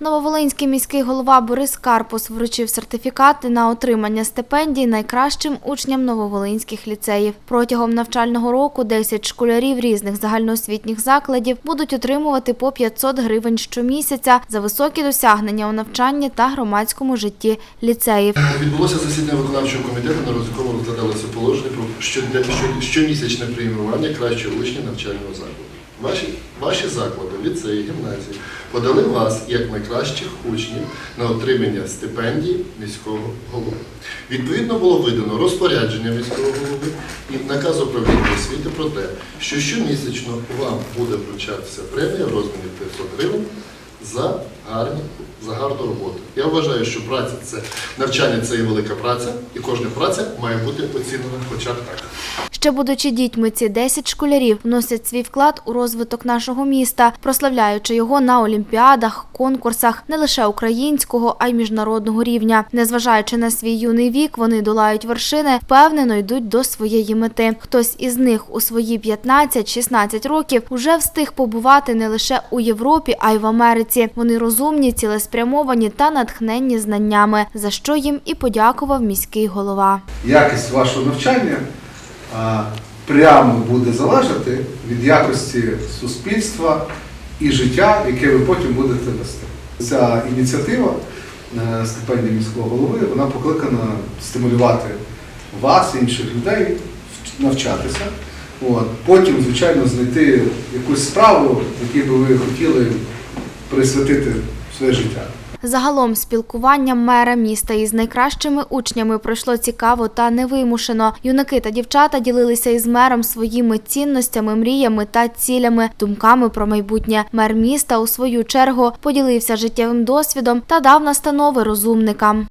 Нововолинський міський голова Борис Карпус вручив сертифікати на отримання стипендій найкращим учням нововолинських ліцеїв. Протягом навчального року 10 школярів різних загальноосвітніх закладів будуть отримувати по 500 гривень щомісяця за високі досягнення у навчанні та громадському житті ліцеїв. Відбулося засідання виконавчого комітету, на якому розглядалося положення про щомісячне преміювання кращого учня навчального закладу. Ваші, ваші заклади, ліцеї, гімназії подали вас як найкращих учнів на отримання стипендій міського голови. Відповідно було видано розпорядження міського голови і наказ управління освіти про те, що щомісячно вам буде вручатися премія в розмірі 500 гривень за гарні, за гарну роботу. Я вважаю, що праця це навчання це є велика праця, і кожна праця має бути оцінена хоча б так. Ще будучи дітьми, ці 10 школярів вносять свій вклад у розвиток нашого міста, прославляючи його на олімпіадах, конкурсах не лише українського, а й міжнародного рівня. Незважаючи на свій юний вік, вони долають вершини, впевнено йдуть до своєї мети. Хтось із них у свої 15-16 років вже встиг побувати не лише у Європі, а й в Америці. Вони розумні, цілеспрямовані та натхненні знаннями, за що їм і подякував міський голова. якість вашого навчання прямо буде залежати від якості суспільства і життя, яке ви потім будете вести. Ця ініціатива е, стипендії міського голови вона покликана стимулювати вас, інших людей, навчатися. От. Потім, звичайно, знайти якусь справу, якій би ви хотіли присвятити своє життя. Загалом спілкування мера міста із найкращими учнями пройшло цікаво та невимушено. Юнаки та дівчата ділилися із мером своїми цінностями, мріями та цілями, думками про майбутнє. Мер міста у свою чергу поділився життєвим досвідом та дав настанови розумникам.